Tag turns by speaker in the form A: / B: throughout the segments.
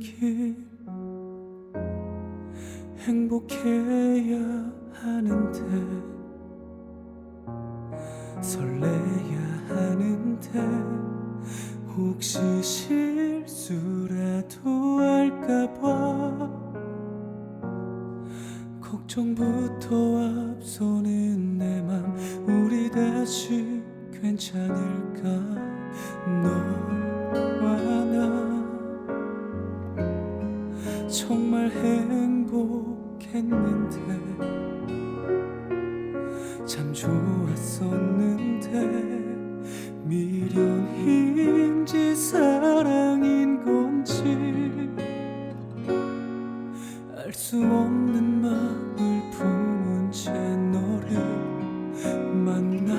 A: 길 행복해야 하는데 설레야 하는데 혹시 실수라도 할까봐 걱정부터 앞서는 내 맘 우리 다시 괜찮을까? 너와 정말 행복했는데 참 좋았었는데 미련인지 사랑인 건지 알 수 없는 마음을 품은 채 너를 만나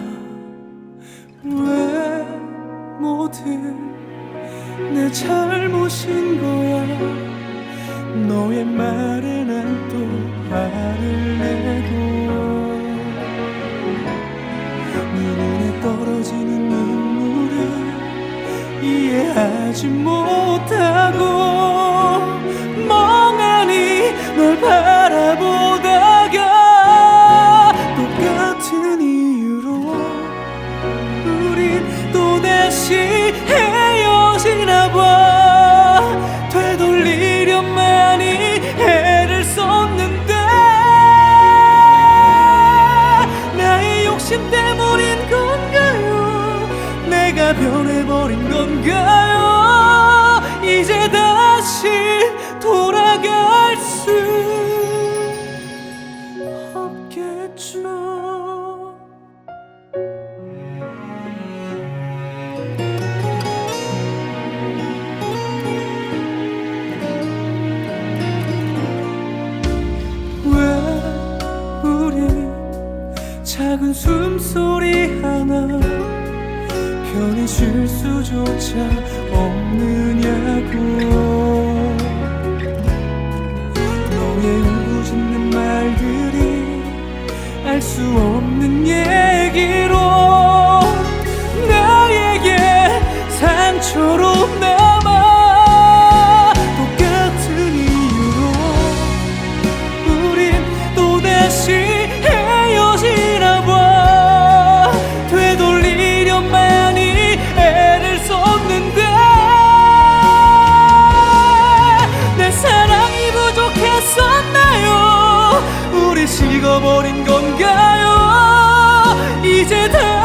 A: 왜 모든 내 잘못인 거야 너의 말에 난 또 화를 내고 눈에 떨어지는 눈물을 이해하지 못 변해버린 건가요? 이제 다시 돌아갈 수 없겠죠. 왜 우리 작은 숨소리 하나 편히 쉴 수조차 없느냐고. 너의 울부짖는 말들이 알 수 없는 잃어버린 건가요? 이제 다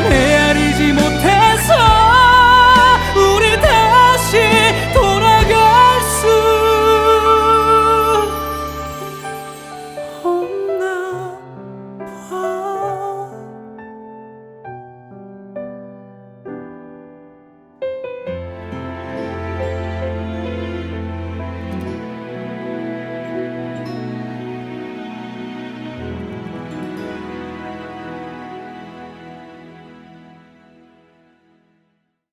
A: Amen.